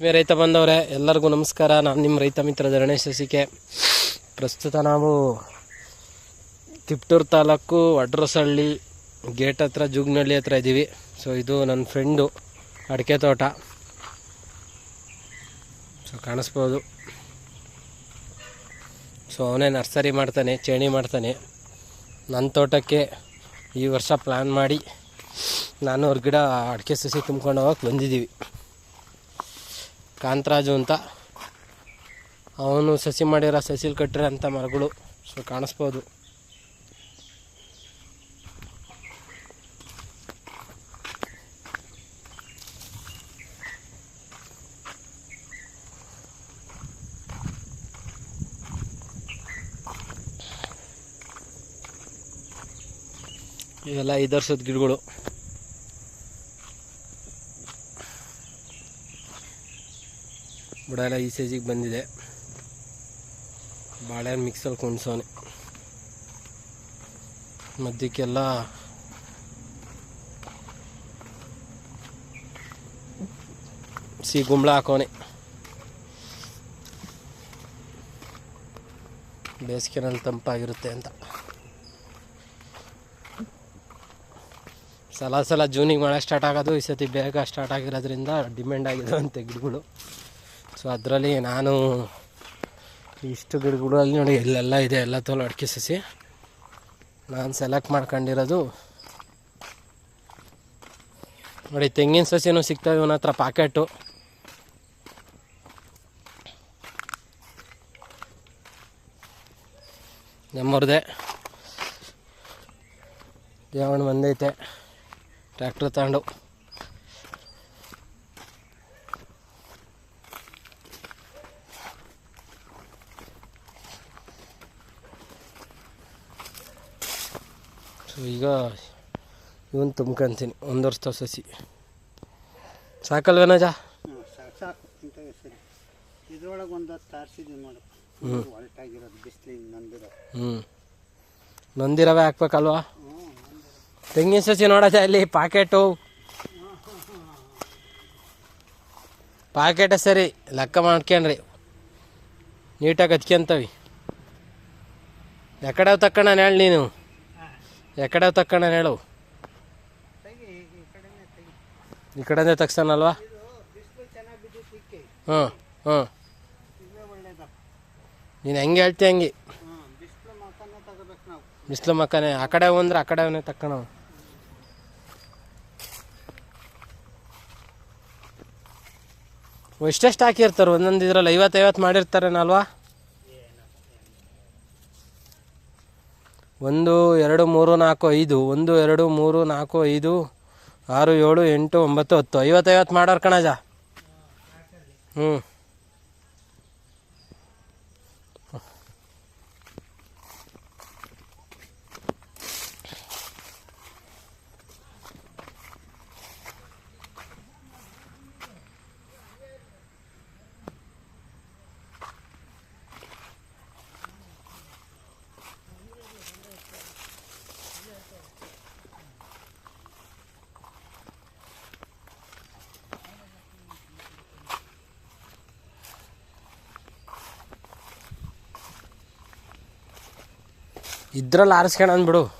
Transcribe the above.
ಆತ್ಮೀಯ ರೈತ ಬಂದವರೇ, ಎಲ್ಲರಿಗೂ ನಮಸ್ಕಾರ. ನಾನು ನಿಮ್ಮ ರೈತ ಮಿತ್ರ ಧರಣೇಶ್ ಸಸಿಕೆ. ಪ್ರಸ್ತುತ ನಾವು ತಿಪ್ಟೂರು ತಾಲೂಕು ವಡ್ರಸಹಳ್ಳಿ ಗೇಟ್ ಹತ್ರ ಜುಗ್ನಳ್ಳಿ ಹತ್ರ ಇದ್ದೀವಿ ಸೊ ಇದು ನನ್ನ ಫ್ರೆಂಡು ಅಡಿಕೆ ತೋಟ. ಸೊ ಕಾಣಿಸ್ಬೋದು. ಸೊ ಅವನೇ ನರ್ಸರಿ ಮಾಡ್ತಾನೆ, ಚೇಣಿ ಮಾಡ್ತಾನೆ. ನನ್ನ ತೋಟಕ್ಕೆ ಈ ವರ್ಷ ಪ್ಲ್ಯಾನ್ ಮಾಡಿ ನಾನು ಅವ್ರ ಗಿಡ ಅಡಿಕೆ ಸಸಿ ತುಂಬ್ಕೊಂಡು ಹೋಗಕ್ಕೆ ಬಂದಿದ್ದೀವಿ ಕಾಂತರಾಜು ಅಂತ. ಅವನು ಸಸಿ ಮಾಡಿರೋ ಸಸಿಲ್ ಕಟ್ಟಿರೋಂಥ ಮರಗಳು ಸೊ ಕಾಣಿಸ್ಬೋದು. ಇವೆಲ್ಲ ಐದು ವರ್ಷದ ಗಿಡಗಳು. ಬುಡ ಎಲ್ಲ ಈ ಸೈಜಿಗೆ ಬಂದಿದೆ. ಬಾಳೆಹಣ್ಣು ಮಿಕ್ಸಲ್ಲಿ ಕುಣ್ಸೋನೆ. ಮಧ್ಯಕ್ಕೆಲ್ಲ ಸಿಹಿ ಗುಂಬಳ ಹಾಕೋನೆ. ಬೇಸಿಗೆನಲ್ಲಿ ತಂಪಾಗಿರುತ್ತೆ ಅಂತ. ಸಲ ಸಲ ಜೂನಿಗೆ ಮಳೆ ಸ್ಟಾರ್ಟ್ ಆಗೋದು, ಈ ಸತಿ ಬೇಗ ಸ್ಟಾರ್ಟ್ ಆಗಿರೋದ್ರಿಂದ ಡಿಮ್ಯಾಂಡ್ ಆಗಿದೆ ಅಂತ ಗಿಡಗಳು. ಸೊ ಅದರಲ್ಲಿ ನಾನು ಇಷ್ಟು ಗಿಡಗಳಲ್ಲಿ ನೋಡಿ, ಇಲ್ಲೆಲ್ಲ ಇದೆ, ಎಲ್ಲ ತೋಲು ಅಡಿಕೆ ಸಸಿ. ನಾನು ಸೆಲೆಕ್ಟ್ ಮಾಡ್ಕೊಂಡಿರೋದು ನೋಡಿ, ತೆಂಗಿನ ಸಸಿನೂ ಸಿಗ್ತವೆ ಇವನ ಹತ್ರ ಪಾಕೆಟು ನಮ್ಮವ್ರದೆ ದೇವಣ್ಣ ಬಂದೈತೆ ಟ್ರ್ಯಾಕ್ಟ್ರ್ ತಗೊಂಡು. ಈಗ ಇವನ್ ತುಂಬ್ಕೊಂತೀನಿ ಒಂದು ವರ್ಷ ಸಸಿ. ಸಾಕಲ್ವೇನಜ ಹ್ಞೂ ಇದ್ರೊಳಗೆ ಒಂದು ಬಿಸಿಲಿಗೆ ನಂದಿರೋ. ಹ್ಞೂ ನೊಂದಿರವೇ ಹಾಕ್ಬೇಕಲ್ವಾ? ತೆಂಗಿನ ಸಸಿ ನೋಡಜ ಇಲ್ಲಿ ಪಾಕೆಟು. ಪಾಕೆಟ ಸರಿ. ಲೆಕ್ಕ ಮಾಡ್ಕೊಂಡ್ರಿ. ನೀಟಾಗಿ ಹಚ್ಕೊಂತವಿ ಎಕಡೆ ತಕ್ಕಣ ಹೇಳಿ ನೀನು. ಎಕಡೆ ತಕ್ಕಣ ಹೇಳು ಈ ಕಡೆನೇ ತೆಗಿ ಈ ಕಡೆನೇ ತಗ್ಸನಲ್ವಾ ಇದು ಚೆನ್ನಾಗಿ ಬಿದ್ದಿದ್ದಕ್ಕೆ ಹ್ಞೂ ಹ್ಞೂ ನೀನು ಹೆಂಗೆ ಹೇಳ್ತಿ ಹಂಗೆ? ಬಿಸ್ಲು ಮಕ್ಕನೇ, ಆ ಕಡೆ ಅಂದ್ರೆ ಆ ಕಡೆ ತಕ್ಕಣ ಎಷ್ಟೆಷ್ಟು ಹಾಕಿರ್ತಾರೆ, ಒಂದೊಂದು ಇದ್ರಲ್ಲಿ ಐವತ್ತೈವತ್ತು ಮಾಡಿರ್ತಾರೇನಲ್ವಾ ಒಂದು, ಎರಡು, ಮೂರು, ನಾಲ್ಕು, ಐದು. ಒಂದು, ಎರಡು, ಮೂರು, ನಾಲ್ಕು, ಐದು, ಆರು, ಏಳು, ಎಂಟು, ಒಂಬತ್ತು, ಹತ್ತು. ಐವತ್ತೈವತ್ತು ಮಾಡೋರು ಕಣಜ. ಹ್ಞೂ ಇದ್ರಲ್ಲಿ ಆರಿಸ್ಕೊಂಡು ಅಂದ್ಬಿಡು.